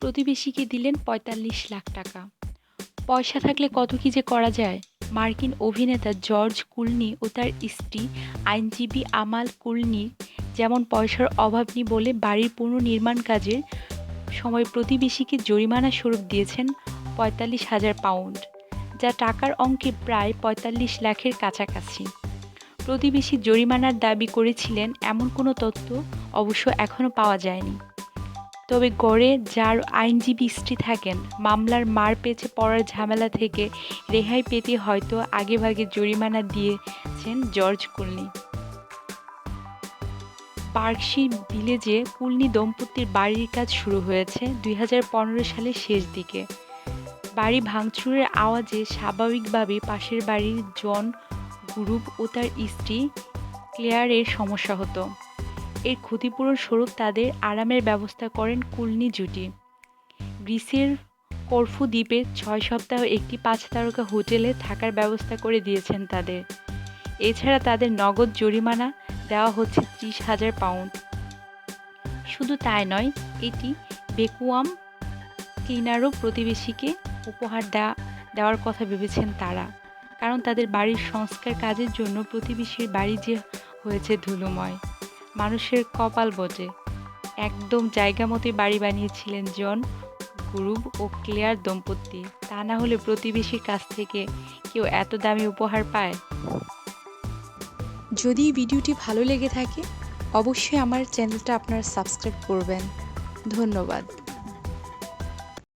প্রতিবেশীকে দিলেন পঁয়তাল্লিশ লাখ টাকা। পয়সা থাকলে কত কী যে করা যায়? মার্কিন অভিনেতা জর্জ কুলনি ও তার স্ত্রী আইনজীবী আমাল কুলনি যেমন পয়সার অভাব নেই বলে বাড়ির পুনর্নির্মাণ কাজের সময় প্রতিবেশীকে জরিমানা স্বরূপ দিয়েছেন পঁয়তাল্লিশ হাজার পাউন্ড, যা টাকার অঙ্কে প্রায় পঁয়তাল্লিশ লাখের কাছাকাছি। প্রতিবেশী জরিমানার দাবি করেছিলেন, এমন কোনো তথ্য অবশ্য এখনও পাওয়া যায়নি। তবে গড়ে যার আইনজীবী স্ত্রী থাকেন, মামলার মার পেছে পড়ার ঝামেলা থেকে রেহাই পেতে হয়তো আগেভাগে জরিমানা দিয়েছেন জর্জ কুলনি। পার্কশি ভিলেজে কুলনি দম্পতির বাড়ির কাজ শুরু হয়েছে দুই হাজার পনেরো সালের শেষ দিকে। বাড়ি ভাঙচুরের আওয়াজে স্বাভাবিকভাবে পাশের বাড়ির জন গ্রুপ ও তার স্ত্রী ক্লেয়ারের সমস্যা হতো। এর ক্ষতিপূরণ স্বরূপ তাদের আরামের ব্যবস্থা করেন কুলনি জুটি। গ্রিসের করফু দ্বীপে ছয় সপ্তাহ একটি পাঁচ তারকা হোটেলে থাকার ব্যবস্থা করে দিয়েছেন তাদের। এছাড়া তাদের নগদ জরিমানা দেওয়া হচ্ছে ত্রিশ হাজার পাউন্ড। শুধু তাই নয়, এটি বেকুয়াম ক্লিনারও প্রতিবেশীকে উপহার দেওয়া দেওয়ার কথা ভেবেছেন তারা। কারণ তাদের বাড়ির সংস্কার কাজের জন্য প্রতিবেশীর বাড়ি যে হয়েছে ধুলোময়। মানুষের কপাল বজে একদম জায়গা বাড়ি বানিয়েছিলেন জন, গুরুব ও ক্লেয়ার দম্পতি। তা না হলে প্রতিবেশীর কাছ থেকে কেউ এত দামি উপহার পায়? যদি ভিডিওটি ভালো লেগে থাকে, অবশ্যই আমার চ্যানেলটা আপনারা সাবস্ক্রাইব করবেন। ধন্যবাদ।